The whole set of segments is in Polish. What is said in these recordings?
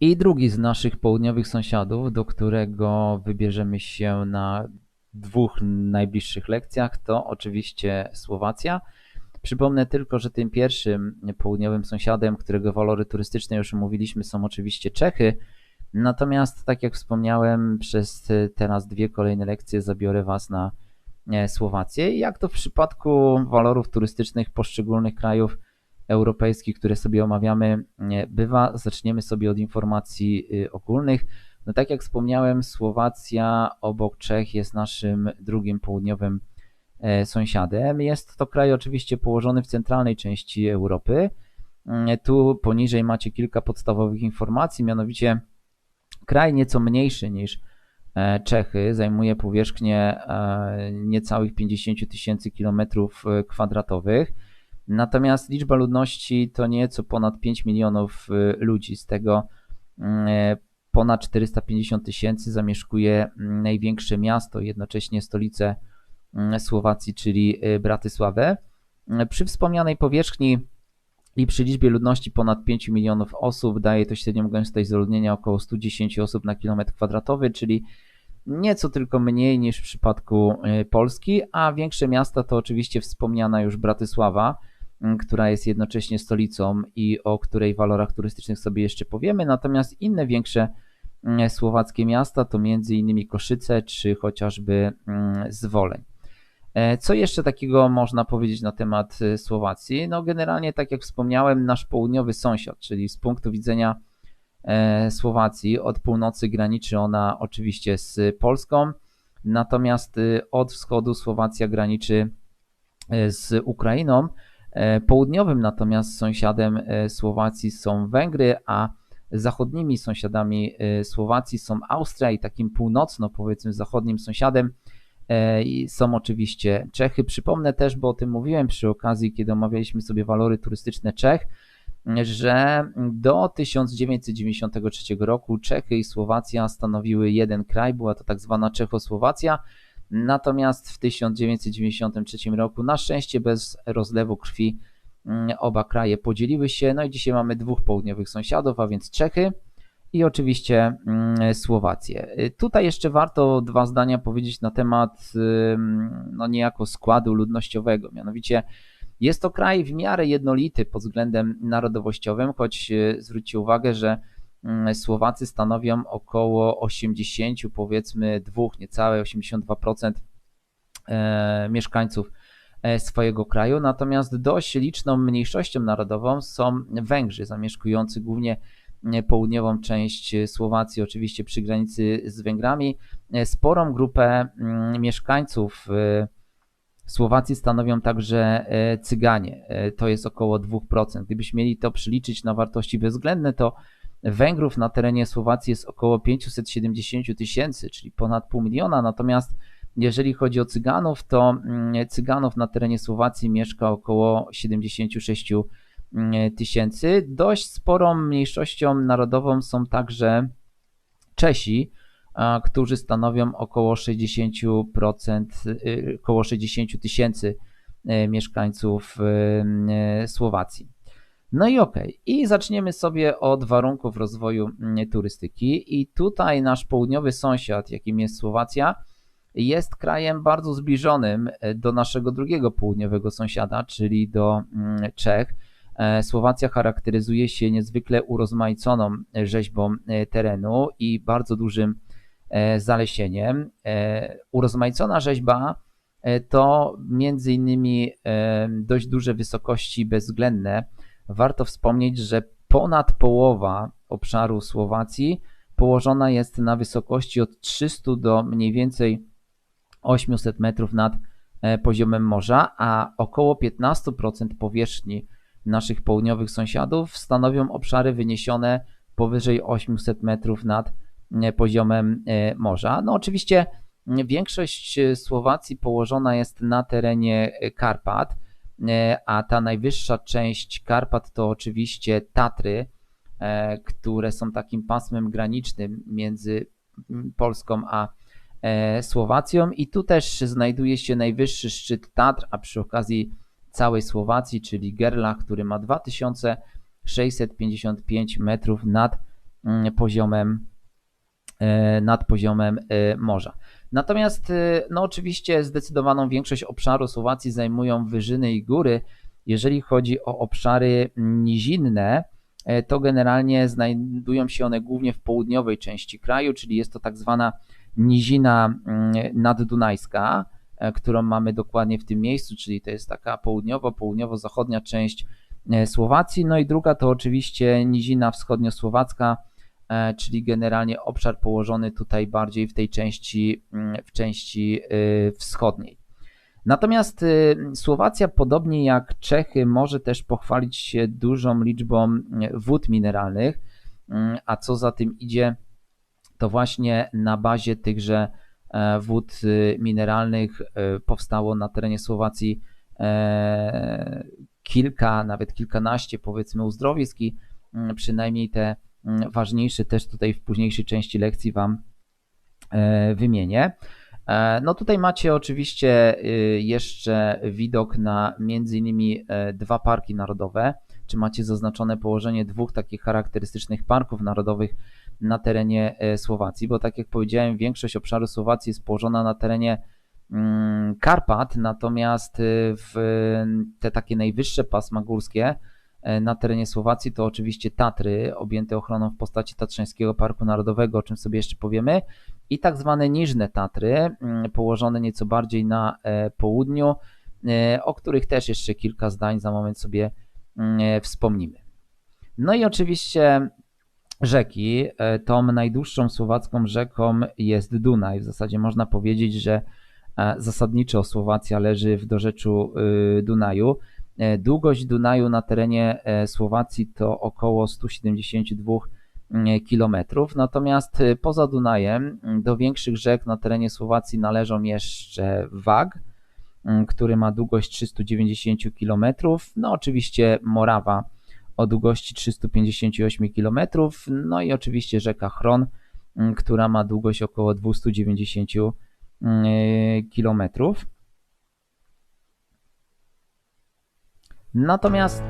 I drugi z naszych południowych sąsiadów, do którego wybierzemy się na dwóch najbliższych lekcjach, to oczywiście Słowacja. Przypomnę tylko, że tym pierwszym południowym sąsiadem, którego walory turystyczne już omówiliśmy, są oczywiście Czechy. Natomiast, tak jak wspomniałem, przez teraz dwie kolejne lekcje zabiorę Was na e, Słowację. Jak to w przypadku walorów turystycznych poszczególnych krajów europejskich, które sobie omawiamy, bywa, zaczniemy sobie od informacji y, ogólnych. No tak jak wspomniałem, Słowacja obok Czech jest naszym drugim południowym e, sąsiadem. Jest to kraj oczywiście położony w centralnej części Europy. Mm, tu poniżej macie kilka podstawowych informacji, mianowicie kraj nieco mniejszy niż e, Czechy, zajmuje powierzchnię e, niecałych 50 tysięcy kilometrów kwadratowych. Natomiast liczba ludności to nieco ponad 5 milionów ludzi, z tego mm, ponad 450 tysięcy zamieszkuje mm, największe miasto, jednocześnie stolicę mm, Słowacji, czyli y, Bratysławę. Przy wspomnianej powierzchni i przy liczbie ludności ponad 5 milionów osób daje to średnią gęstość zaludnienia około 110 osób na kilometr kwadratowy, czyli nieco tylko mniej niż w przypadku y, Polski, a większe miasta to oczywiście wspomniana już Bratysława, która jest jednocześnie stolicą i o której walorach turystycznych sobie jeszcze powiemy, natomiast inne większe słowackie miasta to m.in. Koszyce czy chociażby Zwoleń. E, co jeszcze takiego można powiedzieć na temat e, Słowacji? No generalnie, tak jak wspomniałem, nasz południowy sąsiad, czyli z punktu widzenia e, Słowacji od północy graniczy ona oczywiście z Polską, natomiast od wschodu Słowacja graniczy z Ukrainą. Południowym natomiast sąsiadem Słowacji są Węgry, a zachodnimi sąsiadami y, Słowacji są Austria i takim północno, powiedzmy, zachodnim sąsiadem są oczywiście Czechy. Przypomnę też, bo o tym mówiłem przy okazji, kiedy omawialiśmy sobie walory turystyczne Czech, że do 1993 roku Czechy i Słowacja stanowiły jeden kraj, była to tak zwana Czechosłowacja. Natomiast w 1993 roku, na szczęście bez rozlewu krwi, Mm, oba kraje podzieliły się. No i dzisiaj mamy dwóch południowych sąsiadów, a więc Czechy i oczywiście mm, Słowację. Tutaj jeszcze warto dwa zdania powiedzieć na temat no niejako składu ludnościowego. Mianowicie jest to kraj w miarę jednolity pod względem narodowościowym, choć y, zwróćcie uwagę, że Słowacy stanowią około 80, powiedzmy dwóch, niecałe 82% e, mieszkańców E, swojego kraju, natomiast dość liczną mniejszością narodową są Węgrzy, zamieszkujący głównie e, południową część Słowacji, oczywiście przy granicy z Węgrami. Sporą grupę mm, mieszkańców Słowacji stanowią także Cyganie, to jest około 2%. Gdybyśmy mieli to przeliczyć na wartości bezwzględne, to Węgrów na terenie Słowacji jest około 570 tysięcy, czyli ponad pół miliona, natomiast jeżeli chodzi o Cyganów, to mm, Cyganów na terenie Słowacji mieszka około 76 mm, tysięcy. Dość sporą mniejszością narodową są także Czesi, którzy stanowią około 60%, y, około 60 tysięcy y, mieszkańców y, Słowacji. No i okej, okay. i zaczniemy sobie od warunków rozwoju mm, turystyki. I tutaj nasz południowy sąsiad, jakim jest Słowacja, jest krajem bardzo zbliżonym e, do naszego drugiego południowego sąsiada, czyli do mm, Czech. E, Słowacja charakteryzuje się niezwykle urozmaiconą rzeźbą e, terenu i bardzo dużym zalesieniem. Urozmaicona rzeźba to między innymi dość duże wysokości bezwzględne. Warto wspomnieć, że ponad połowa obszaru Słowacji położona jest na wysokości od 300 do mniej więcej 800 metrów nad e, poziomem morza, a około 15% powierzchni naszych południowych sąsiadów stanowią obszary wyniesione powyżej 800 metrów nad e, poziomem e, morza. No oczywiście większość Słowacji położona jest na terenie Karpat, a ta najwyższa część Karpat to oczywiście Tatry, które są takim pasmem granicznym między Polską a E, Słowacją i tu też znajduje się najwyższy szczyt Tatr, a przy okazji całej Słowacji, czyli Gerlach, który ma 2655 metrów nad mm, poziomem, e, nad poziomem e, morza. Natomiast, e, no oczywiście, zdecydowaną większość obszaru Słowacji zajmują wyżyny i góry. Jeżeli chodzi o obszary nizinne, e, to generalnie znajdują się one głównie w południowej części kraju, czyli jest to tak zwana nizina mm, naddunajska, e, którą mamy dokładnie w tym miejscu, czyli to jest taka południowo-południowo-zachodnia część e, Słowacji. No i druga to oczywiście nizina wschodniosłowacka, czyli generalnie obszar położony tutaj bardziej w tej części, mm, w części y, wschodniej. Natomiast y, Słowacja, podobnie jak Czechy, może też pochwalić się dużą liczbą y, wód mineralnych, y, a co za tym idzie, to właśnie na bazie tychże e, wód y, mineralnych e, powstało na terenie Słowacji e, kilka, nawet kilkanaście powiedzmy uzdrowisk i mm, przynajmniej te mm, ważniejsze też tutaj w późniejszej części lekcji Wam e, wymienię. E, No tutaj macie oczywiście y, jeszcze widok na między innymi e, dwa parki narodowe, czy macie zaznaczone położenie dwóch takich charakterystycznych parków narodowych na terenie Słowacji, bo tak jak powiedziałem, większość obszaru Słowacji jest położona na terenie mm, Karpat, natomiast y, w te takie najwyższe pasma górskie na terenie Słowacji to oczywiście Tatry, objęte ochroną w postaci Tatrzańskiego Parku Narodowego, o czym sobie jeszcze powiemy, i tak zwane niżne Tatry, mm, położone nieco bardziej na e, południu, e, o których też jeszcze kilka zdań za moment sobie mm, e, wspomnimy. No i oczywiście rzeki. E, Tą najdłuższą słowacką rzeką jest Dunaj. W zasadzie można powiedzieć, że e, zasadniczo Słowacja leży w dorzeczu y, Dunaju. E, Długość Dunaju na terenie e, Słowacji to około 172 km. Natomiast y, poza Dunajem m, do większych rzek na terenie Słowacji należą jeszcze Wag, m, który ma długość 390 km. No oczywiście Morawa o długości 358 km. No i oczywiście rzeka Chron, która ma długość około 290 km. Natomiast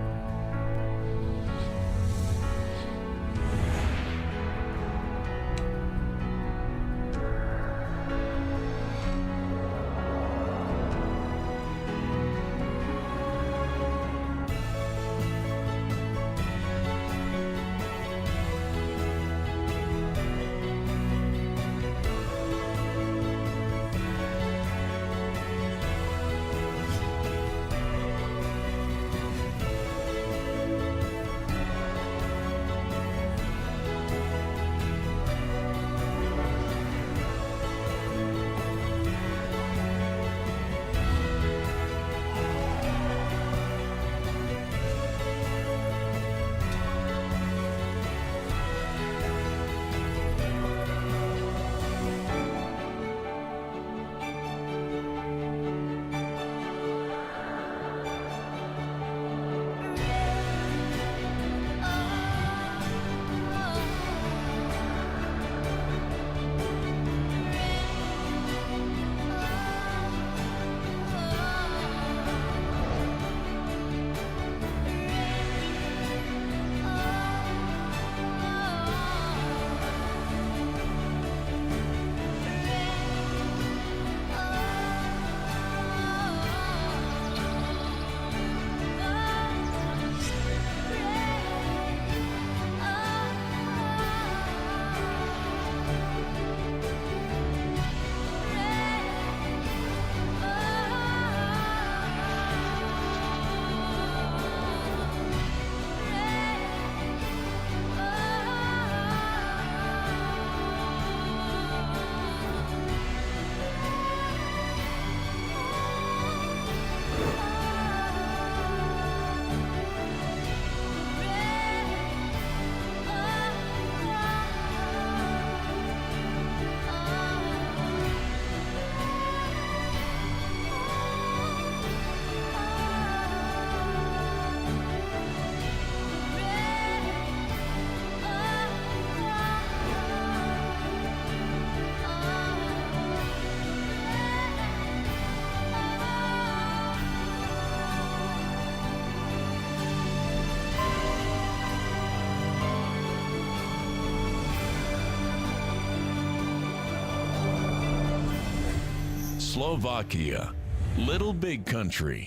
Slovakia. Little big country.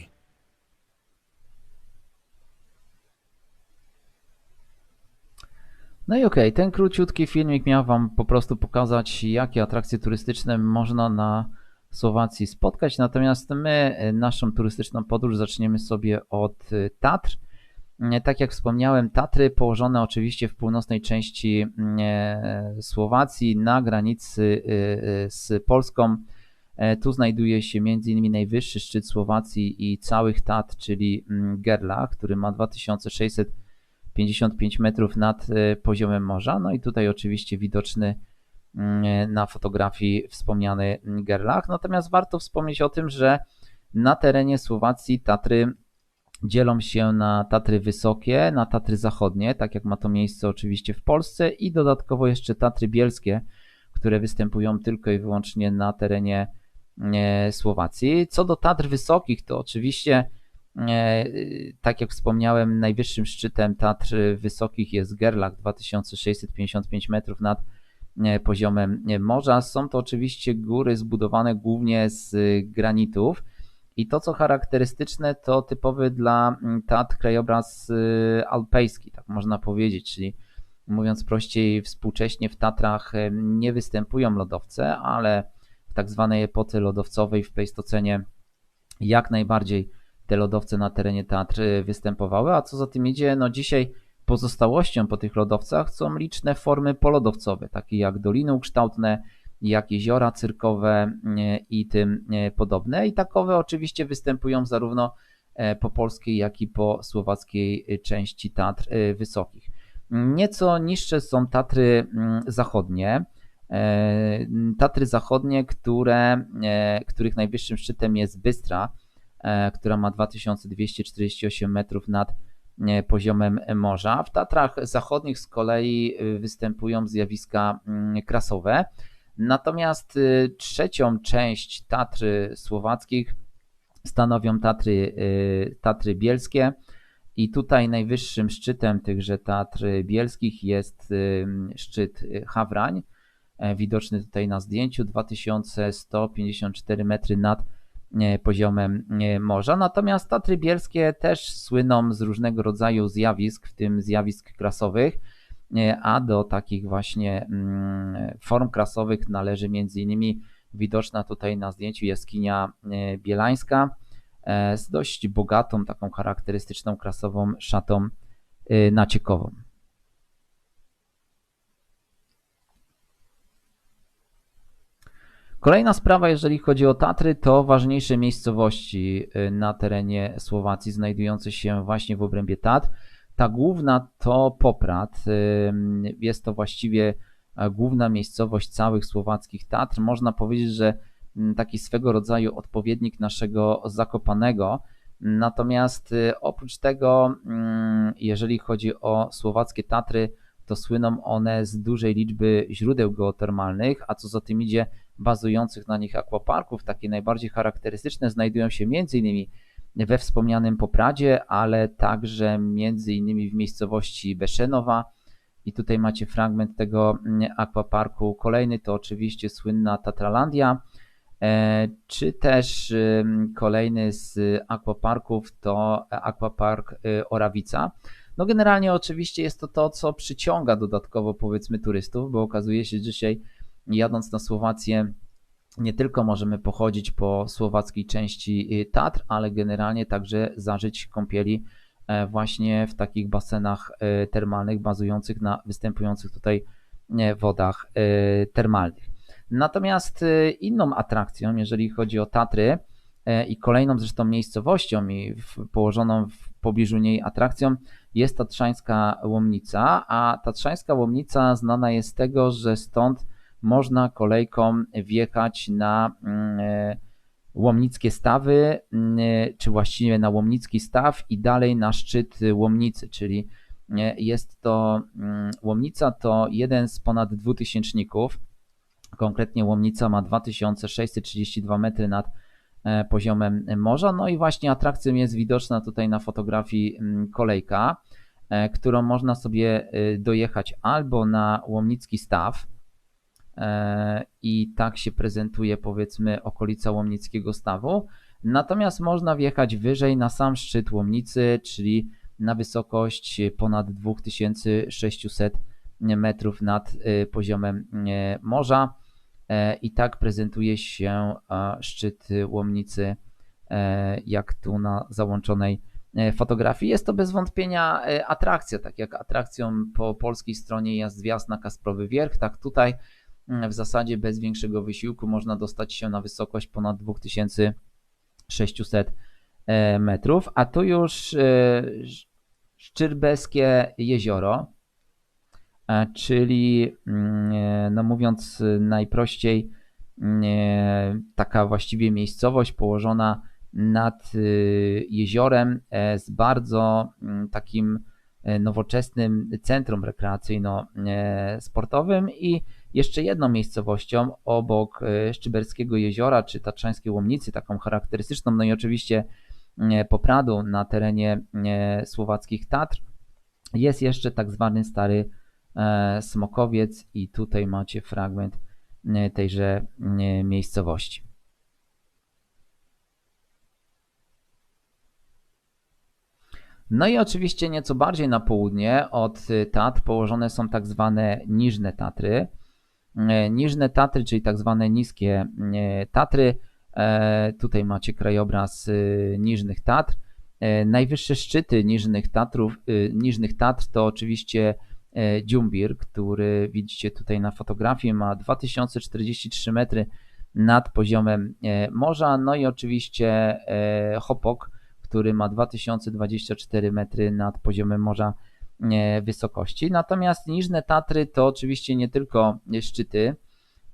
No i okej, ten króciutki filmik miał Wam po prostu pokazać, jakie atrakcje turystyczne można na Słowacji spotkać. Natomiast my e, naszą turystyczną podróż zaczniemy sobie od e, Tatr. E, Tak jak wspomniałem, Tatry położone oczywiście w północnej części e, Słowacji na granicy z Polską. E, Tu znajduje się m.in. najwyższy szczyt Słowacji i całych Tatr, czyli mm, Gerlach, który ma 2655 metrów nad e, poziomem morza. No i tutaj oczywiście widoczny mm, na fotografii wspomniany Gerlach. Natomiast warto wspomnieć o tym, że na terenie Słowacji Tatry dzielą się na Tatry Wysokie, na Tatry Zachodnie, tak jak ma to miejsce oczywiście w Polsce i dodatkowo jeszcze Tatry Bielskie, które występują tylko i wyłącznie na terenie e, Słowacji. Co do Tatr Wysokich, to oczywiście e, tak jak wspomniałem, najwyższym szczytem Tatr Wysokich jest Gerlach 2655 metrów nad e, poziomem morza. Są to oczywiście góry zbudowane głównie z granitów. I to, co charakterystyczne, to typowy dla Tatr krajobraz alpejski, tak można powiedzieć, czyli mówiąc prościej, współcześnie w Tatrach nie występują lodowce, ale w tak zwanej epoce lodowcowej w Pleistocenie jak najbardziej te lodowce na terenie Tatr y, występowały, a co za tym idzie, no dzisiaj pozostałością po tych lodowcach są liczne formy polodowcowe, takie jak doliny ukształtne, jak jeziora cyrkowe e, i tym e, podobne. I takowe oczywiście występują zarówno e, po polskiej, jak i po słowackiej części Tatr Wysokich. Nieco niższe są Tatry mm, Zachodnie. Tatry Zachodnie, które, których najwyższym szczytem jest Bystra, która ma 2248 metrów nad poziomem morza. W Tatrach Zachodnich z kolei występują zjawiska mm, krasowe. Natomiast trzecią część Tatry słowackich stanowią Tatry, Tatry bielskie i tutaj najwyższym szczytem tychże Tatr bielskich jest szczyt Hawrań, e, widoczny tutaj na zdjęciu 2154 metry nad e, poziomem e, morza. Natomiast Tatry bielskie też słyną z różnego rodzaju zjawisk, w tym zjawisk krasowych a do takich właśnie mm, form krasowych należy innymi widoczna tutaj na zdjęciu jaskinia e, bielańska e, z dość bogatą, taką charakterystyczną krasową szatą e, naciekową. Kolejna sprawa, jeżeli chodzi o Tatry, to ważniejsze miejscowości na terenie Słowacji, znajdujące się właśnie w obrębie Tatr. Ta główna to Poprad. Jest to właściwie e, główna miejscowość całych słowackich Tatr. Można powiedzieć, że taki swego rodzaju odpowiednik naszego Zakopanego. Natomiast y, oprócz tego, jeżeli chodzi o słowackie Tatry, to słyną one z dużej liczby źródeł geotermalnych, a co za tym idzie, bazujących na nich akwaparków. Takie najbardziej charakterystyczne znajdują się m.in we wspomnianym Popradzie, ale także innymi w miejscowości Beszenowa. I tutaj macie fragment tego mm, akwaparku. Kolejny to oczywiście słynna Tatralandia, e, czy też kolejny z akwaparków to akwapark y, Orawica. No generalnie oczywiście jest to to, co przyciąga dodatkowo powiedzmy turystów, bo okazuje się, że dzisiaj jadąc na Słowację nie tylko możemy pochodzić po słowackiej części y, Tatr, ale generalnie także zażyć kąpieli e, właśnie w takich basenach e, termalnych bazujących na występujących tutaj e, wodach termalnych. Natomiast inną atrakcją, jeżeli chodzi o Tatry i kolejną zresztą miejscowością i położoną w pobliżu niej atrakcją jest Tatrzańska Łomnica, a Tatrzańska Łomnica znana jest z tego, że stąd można kolejką wjechać na mm, e, Łomnickie Stawy, mm, czy właściwie na Łomnicki Staw i dalej na szczyt Łomnicy, czyli e, jest to mm, Łomnica to jeden z ponad dwutysięczników, konkretnie Łomnica ma 2632 metry nad e, poziomem morza, no i właśnie atrakcją jest widoczna tutaj na fotografii kolejka, którą można sobie dojechać albo na Łomnicki Staw, e, i tak się prezentuje powiedzmy okolica Łomnickiego Stawu. Natomiast można wjechać wyżej na sam szczyt Łomnicy, czyli na wysokość ponad 2600 metrów nad e, poziomem e, morza. I tak prezentuje się szczyt Łomnicy, jak tu na załączonej fotografii. Jest to bez wątpienia atrakcja, tak jak atrakcją po polskiej stronie jest wjazd na Kasprowy Wierch, tak tutaj w zasadzie bez większego wysiłku można dostać się na wysokość ponad 2600 metrów, a tu już Szczyrbeskie jezioro, czyli no mówiąc najprościej taka właściwie miejscowość położona nad jeziorem z bardzo takim nowoczesnym centrum rekreacyjno-sportowym i jeszcze jedną miejscowością obok e, Szczyberskiego Jeziora czy Tatrzańskiej Łomnicy, taką charakterystyczną, no i oczywiście e, Popradu na terenie e, słowackich Tatr, jest jeszcze tak zwany stary Smokowiec i tutaj macie fragment tejże miejscowości. No i oczywiście nieco bardziej na południe od Tatr położone są tak zwane Niżne Tatry. E, niżne Tatry, czyli tak zwane niskie e, Tatry. E, tutaj macie krajobraz Niżnych Tatr. Najwyższe szczyty Niżnych Tatrów, Niżnych Tatr to oczywiście Dziumbir, który widzicie tutaj na fotografii, ma 2043 metry nad poziomem morza, no i oczywiście Hopok, który ma 2024 metry nad poziomem morza wysokości. Natomiast Niżne Tatry to oczywiście nie tylko szczyty,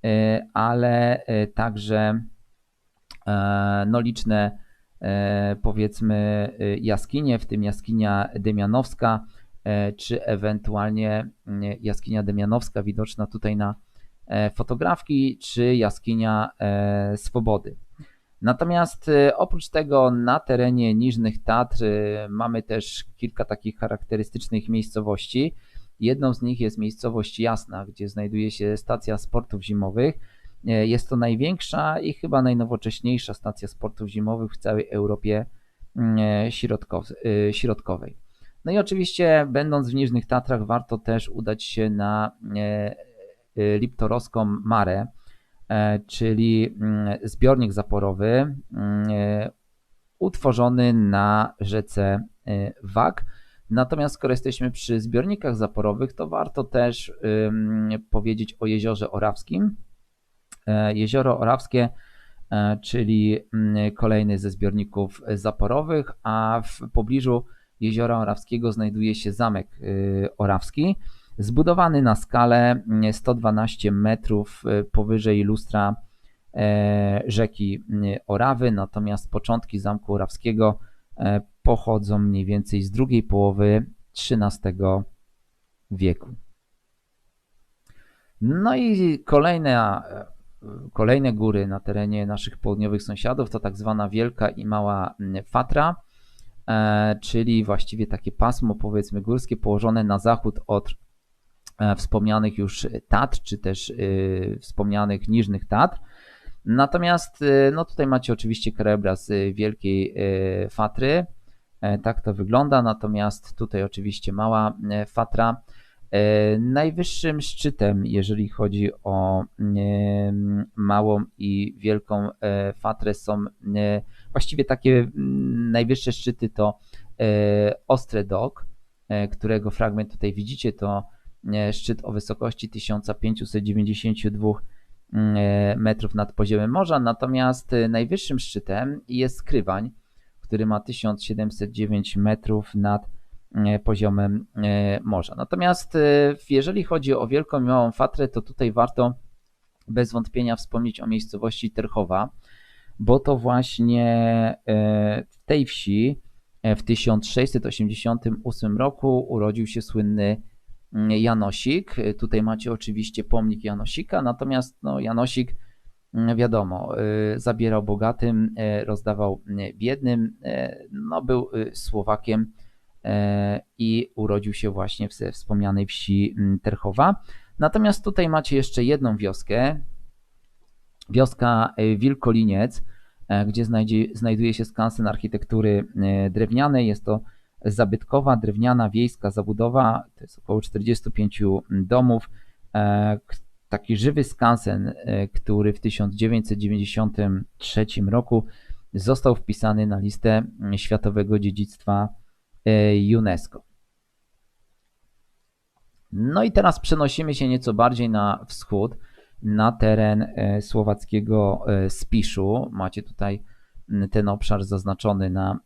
e, ale e, także e, no, liczne powiedzmy jaskinie, w tym jaskinia Demianowska, czy ewentualnie jaskinia Demianowska widoczna tutaj na fotografii, czy jaskinia Swobody. Natomiast y, oprócz tego na terenie Niżnych Tatr y, mamy też kilka takich charakterystycznych miejscowości. Jedną z nich jest miejscowość Jasna, gdzie znajduje się stacja sportów zimowych. Y, jest to największa i chyba najnowocześniejsza stacja sportów zimowych w całej Europie środkowej. No i oczywiście, będąc w Niżnych Tatrach, warto też udać się na Liptoroską Mare, E, czyli mm, zbiornik zaporowy mm, e, utworzony na rzece e, Wak. Natomiast skoro jesteśmy przy zbiornikach zaporowych, to warto też powiedzieć o jeziorze Orawskim. Jezioro Orawskie, czyli mm, kolejny ze zbiorników zaporowych, a w pobliżu jeziora Orawskiego znajduje się zamek Orawski zbudowany na skalę 112 mm, metrów y, powyżej lustra e, rzeki y, Orawy, natomiast początki Zamku Orawskiego e, pochodzą mniej więcej z drugiej połowy XIII wieku. No i kolejne, e, kolejne góry na terenie naszych południowych sąsiadów to tak zwana Wielka i Mała Fatra, czyli właściwie takie pasmo powiedzmy górskie położone na zachód od E, wspomnianych już Tatr, czy też e, wspomnianych Niżnych Tatr. Natomiast e, no tutaj macie oczywiście krajobraz Wielkiej Fatry, tak to wygląda, natomiast tutaj oczywiście mała Fatra. Najwyższym szczytem, jeżeli chodzi o małą i wielką Fatrę, są właściwie takie najwyższe szczyty to Ostredok, którego fragment tutaj widzicie, to szczyt o wysokości 1592 mm, e, metrów nad poziomem morza, natomiast e, najwyższym szczytem jest Skrywań, który ma 1709 metrów nad e, poziomem morza. Natomiast jeżeli chodzi o Wielką i Małą Fatrę, to tutaj warto bez wątpienia wspomnieć o miejscowości Terchowa, bo to właśnie w tej wsi w 1688 roku urodził się słynny Janosik. Tutaj macie oczywiście pomnik Janosika, natomiast no, Janosik, mm, wiadomo, y, zabierał bogatym, y, rozdawał y, biednym. No, był Słowakiem i urodził się właśnie w wspomnianej wsi mm, Terchowa. Natomiast tutaj macie jeszcze jedną wioskę, wioska Wilkoliniec, gdzie znajduje się skansen architektury drewnianej. Jest to zabytkowa, drewniana, wiejska zabudowa, to jest około 45 domów. E, Taki żywy skansen, e, który w 1993 roku został wpisany na listę Światowego Dziedzictwa e, UNESCO. No i teraz przenosimy się nieco bardziej na wschód, na teren słowackiego Spiszu. Macie tutaj ten obszar zaznaczony na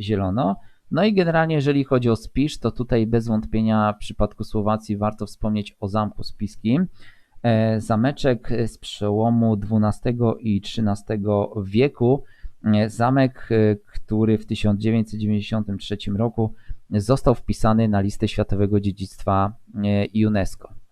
zielono. No i generalnie, jeżeli chodzi o Spisz, to tutaj bez wątpienia w przypadku Słowacji warto wspomnieć o Zamku Spiskim. E, Zameczek z przełomu XII i XIII wieku. E, Zamek, e, który w 1993 roku został wpisany na listę Światowego Dziedzictwa UNESCO.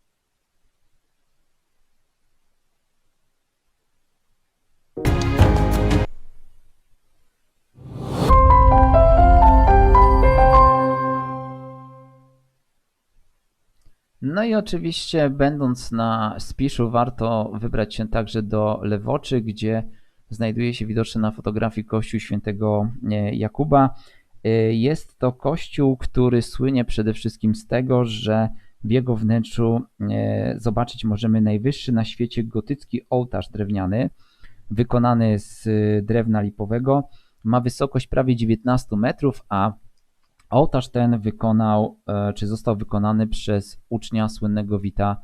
No i oczywiście, będąc na Spiszu, warto wybrać się także do Lewoczy, gdzie znajduje się widoczny na fotografii kościół świętego e, Jakuba. E, Jest to kościół, który słynie przede wszystkim z tego, że w jego wnętrzu e, zobaczyć możemy najwyższy na świecie gotycki ołtarz drewniany, wykonany z drewna lipowego. Ma wysokość prawie 19 metrów, a Ołtarz ten wykonał, e, czy został wykonany przez ucznia słynnego Wita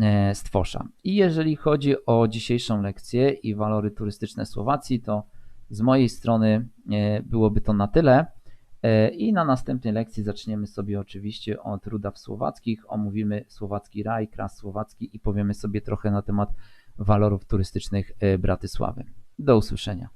e, Stwosza. I jeżeli chodzi o dzisiejszą lekcję i walory turystyczne Słowacji, to z mojej strony e, byłoby to na tyle. I na następnej lekcji zaczniemy sobie oczywiście od Rudaw Słowackich, omówimy słowacki raj, kras słowacki i powiemy sobie trochę na temat walorów turystycznych Bratysławy. Do usłyszenia.